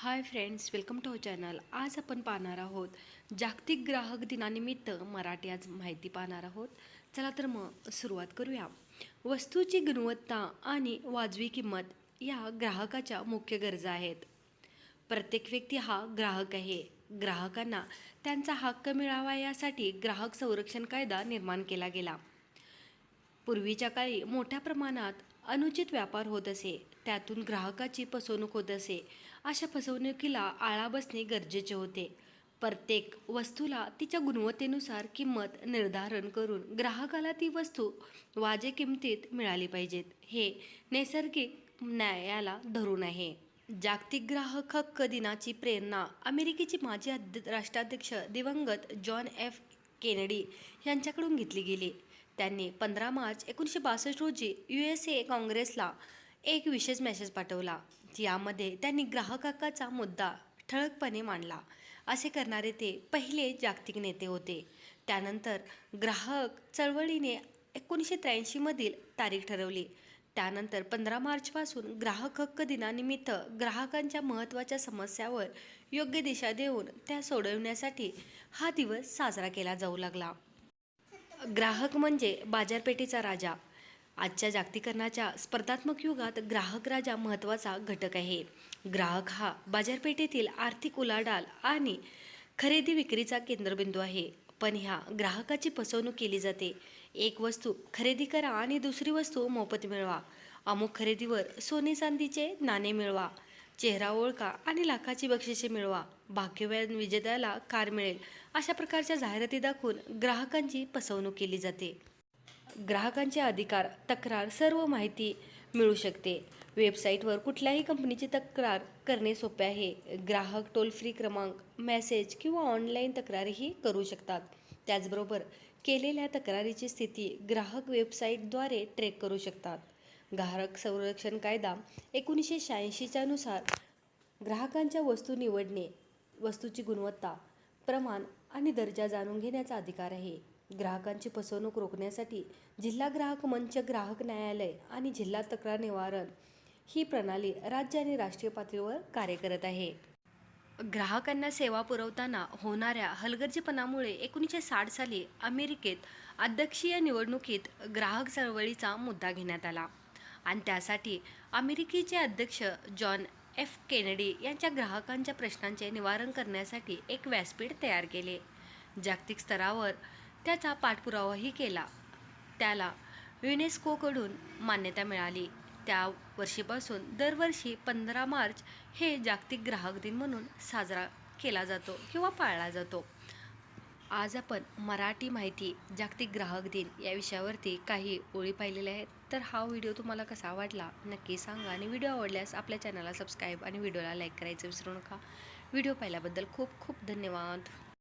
Hi friends welcome to our channel आज आपण पाहणार आहोत जागतिक ग्राहक दिनानिमित्त मराठी आज माहिती पाहणार आहोत. चला तर मग सुरुवात करूया. वस्तूची गुणवत्ता आणि वाजवी किंमत या ग्राहकाच्या मुख्य गरजा आहेत. प्रत्येक व्यक्ती हा ग्राहक आहे. ग्राहकांना त्यांचा हक्क मिळावा यासाठी ग्राहक संरक्षण कायदा निर्माण केला गेला. पूर्वीच्या काळी मोठ्या प्रमाणात अनुचित व्यापार होत असे. त्यातून ग्राहकाची फसवणूक होत असे. अशा फसवणुकीला आळा बसणे गरजेचे होते. प्रत्येक वस्तूला तिच्या गुणवत्तेनुसार किंमत निर्धारण करून ग्राहकाला ती वस्तू वाजे किमतीत मिळाली पाहिजेत. हे नैसर्गिक न्यायाला धरून आहे. जागतिक ग्राहक हक्क दिनाची प्रेरणा अमेरिकेचे माजी राष्ट्राध्यक्ष दिवंगत जॉन एफ. केनेडी यांच्याकडून घेतली गेली. त्यांनी पंधरा मार्च एकोणीसशे बासष्ट रोजी यू एस ए काँग्रेसला एक विशेष मेसेज पाठवला. यामध्ये त्यांनी ग्राहक हक्काचा मुद्दा ठळकपणे मांडला. असे करणारे ते पहिले जागतिक नेते होते. त्यानंतर ग्राहक चळवळीने एकोणीसशे त्र्याऐंशीमधील तारीख ठरवली. त्यानंतर पंधरा मार्चपासून ग्राहक हक्क दिनानिमित्त ग्राहकांच्या महत्त्वाच्या समस्यावर योग्य दिशा देऊन त्या सोडवण्यासाठी हा दिवस साजरा केला जाऊ लागला. ग्राहक म्हणजे बाजारपेठेचा राजा. आजच्या जागतिकरणाच्या स्पर्धात्मक युगात ग्राहक राजा महत्त्वाचा घटक आहे. ग्राहक हा बाजारपेठेतील आर्थिक उलाढाल आणि खरेदी विक्रीचा केंद्रबिंदू आहे. पण ह्या ग्राहकाची फसवणूक केली जाते. एक वस्तू खरेदी करा आणि दुसरी वस्तू मोफत मिळवा. अमुक खरेदीवर सोने चांदीचे नाणे मिळवा. चेहरा ओळखा आणि लाखाची बक्षिसे मिळवा. भाग्यवान विजेत्याला कार मिळेल. अशा प्रकारच्या जाहिराती दाखवून ग्राहकांची फसवणूक केली जाते. ग्राहकांचे अधिकार तक्रार सर्व माहिती मिळू शकते. वेबसाईटवर कुठल्याही कंपनीची तक्रार करणे सोपे आहे. ग्राहक टोल फ्री क्रमांक मेसेज किंवा ऑनलाईन तक्रारीही करू शकतात. त्याचबरोबर केलेल्या तक्रारीची स्थिती ग्राहक वेबसाईटद्वारे ट्रेक करू शकतात. ग्राहक संरक्षण कायदा एकोणीसशे शहाऐंशीच्या नुसार ग्राहकांच्या वस्तू निवडणे वस्तूची गुणवत्ता प्रमाण आणि दर्जा जाणून घेण्याचा अधिकार आहे. ग्राहकांची फसवणूक रोखण्यासाठी जिल्हा ग्राहक मंच ग्राहक न्यायालय आणि जिल्हा तक्रार निवारण ही प्रणाली राज्य आणि राष्ट्रीय पातळीवर कार्य करत आहे. ग्राहकांना सेवा पुरवताना होणाऱ्या हलगर्जीपणामुळे एकोणीसशे साठ साली अमेरिकेत अध्यक्षीय निवडणुकीत ग्राहक चळवळीचा मुद्दा घेण्यात आला. आणि त्यासाठी अमेरिकेचे अध्यक्ष जॉन एफ केनेडी यांच्या ग्राहकांच्या प्रश्नांचे निवारण करण्यासाठी एक व्यासपीठ तयार केले. जागतिक स्तरावर त्याचा पाठपुरावाही केला. त्याला युनेस्कोकडून मान्यता मिळाली. त्या वर्षीपासून दरवर्षी पंधरा मार्च हे जागतिक ग्राहक दिन म्हणून साजरा केला जातो किंवा पाळला जातो. आज आपण मराठी माहिती जागतिक ग्राहक दिन या विषयावरती काही ओळी पाहिलेल्या आहेत. तर हा व्हिडिओ तुम्हाला कसा वाटला नक्की सांगा आणि व्हिडिओ आवडल्यास आपल्या चॅनलला सबस्क्राईब आणि व्हिडिओला लाईक करायचं विसरू नका. व्हिडिओ पाहिल्याबद्दल खूप खूप धन्यवाद.